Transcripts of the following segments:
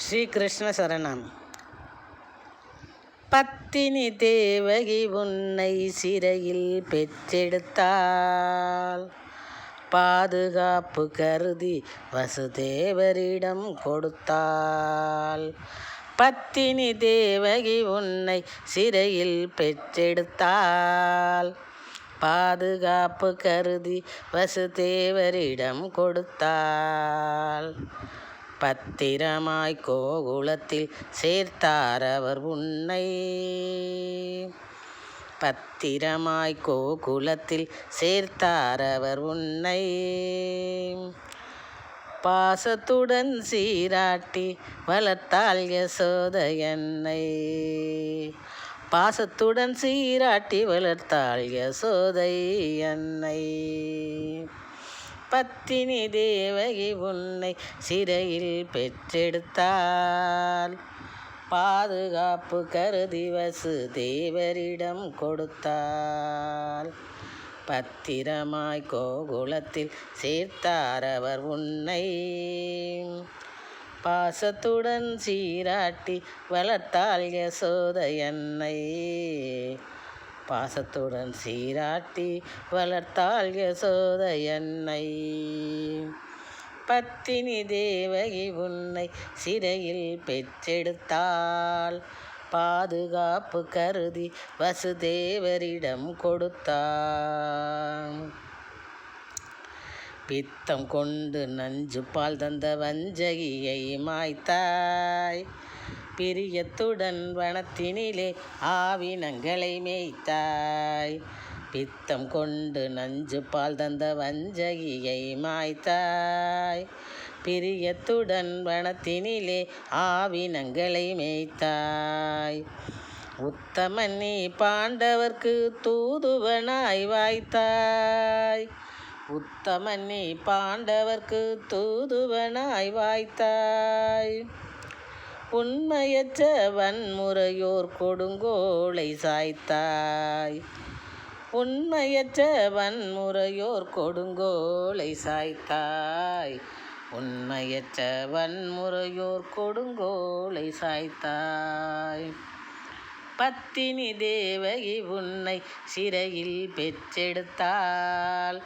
ஸ்ரீகிருஷ்ண சரணம் பத்தினி தேவகி உன்னை சிறையில் பெற்றெடுத்தாள். பாதுகாப்பு கருதி வசுதேவரிடம் கொடுத்தாள். பத்தினி தேவகி உன்னை சிறையில் பெற்றெடுத்தாள். பாதுகாப்பு கருதி வசுதேவரிடம் கொடுத்தாள். பத்திரமாய் கோகுலத்தில் சேர்த்தார் அவர் உன்னை. பத்திரமாய் கோகுலத்தில் சேர்த்தார் அவர் உன்னை. பாசத்துடன் சீராட்டி வளர்த்தாள் என்னை. பாசத்துடன் சீராட்டி வளர்த்தாள் யசோதை என்னை. பத்தினி தேவகி உன்னை சிறையில் பெற்றெடுத்தாள் பாதுகாப்பு கருதி வசு தேவரிடம் கொடுத்தாள் பத்திரமாய் கோகுலத்தில் சேர்த்தார் அவர் உன்னை. பாசத்துடன் சீராட்டி வளர்த்தாள் என்னை பாசத்துடன் சீராட்டி வளர்த்தாள் என்னை பத்தினி தேவகி உன்னை சிறையில் பெற்றெடுத்தாள். பாதுகாப்பு கருதி வசுதேவரிடம் கொடுத்தாள். பித்தம் கொண்டு நஞ்சு பால் தந்த வஞ்சகியை மாய்த்தாய். பிரியத்துடன் வனத்தினிலே ஆவினங்களை மேய்த்தாய். பித்தம் கொண்டு நஞ்சு பால் தந்த வஞ்சகியை மாய்த்தாய். பிரியத்துடன் வனத்தினிலே ஆவினங்களை மேய்த்தாய். உத்தமன் நீ பாண்டவர்க்கு தூதுவனாய் வாய்த்தாய். உத்தமன் நீ பாண்டவர்க்கு தூதுவனாய் வாய்த்தாய். உண்மையற்ற வன்முறையோர் கொடுங்கோளை சாய்த்தாய். உண்மையற்ற வன்முறையோர் கொடுங்கோளை சாய்த்தாய். உண்மையற்ற வன்முறையோர் கொடுங்கோளை சாய்த்தாய். பத்தினி தேவகி உன்னை சிறையில் பெற்றெடுத்தாள்.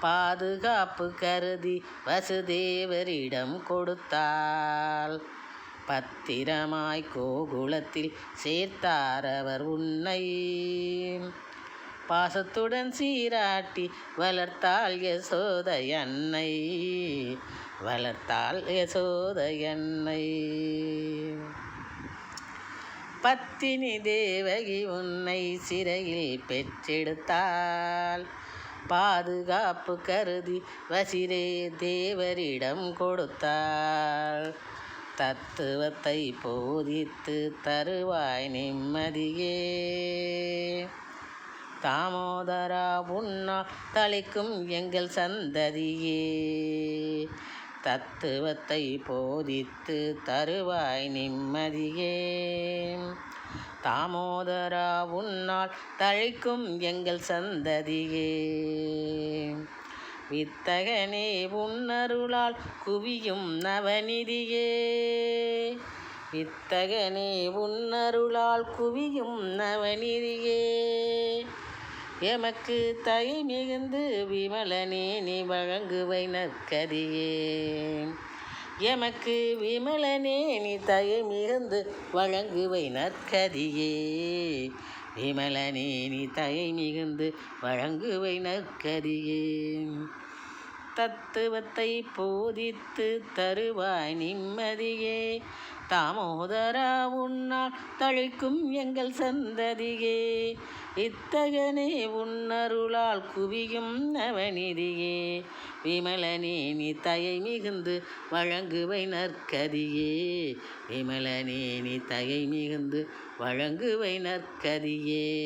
பாதுகாப்பு கருதி வசுதேவரிடம் கொடுத்தாள். பத்திரமாய் கோகுலத்தில் சேர்த்தாரவர் உன்னை. பாசத்துடன் சீராட்டி வளர்த்தாள் யசோத அன்னை. வளர்த்தாள் யசோத அன்னை. பத்தினி தேவகி உன்னை சிறையில் பெற்றெடுத்தாள். பாதுகாப்பு கருதி வசிரே தேவரிடம் கொடுத்தாள். தத்துவத்தை போதித்து தருவாய் நிம்மதியே. தாமோதரா உன்னா தளிக்கும் எங்கள் சந்ததியே. தத்துவத்தை போதித்து தருவாய் நிம்மதியே. தாமோதரா உன்னால் தழைக்கும் எங்கள் சந்ததியே. வித்தகனே உன்னருளால் குவியும் நவநிதியே. வித்தகனே உன்னருளால் குவியும் நவநிதியே. எமக்கு தை மிகுந்து விமலனே நீ வழங்குவை நற்கதியே. எமக்கு விமலனே நீ தயை மிகுந்து வழங்குவை நற்கதியே. விமலனே நீ தயை மிகுந்து வழங்குவை நற்கதியே. தத்துவத்தை போதித்து தருவாய் நிம்மதியே. தாமோதரா உன்னால் தழைக்கும் எங்கள் சந்ததியே. இத்தகனே உன்னருளால் குவியும் நவநிதியே. விமலனே நீ தயை மிகுந்து வழங்குவை நற்கதியே. விமலனே நீ தயை மிகுந்து வழங்குவை நற்கதியே.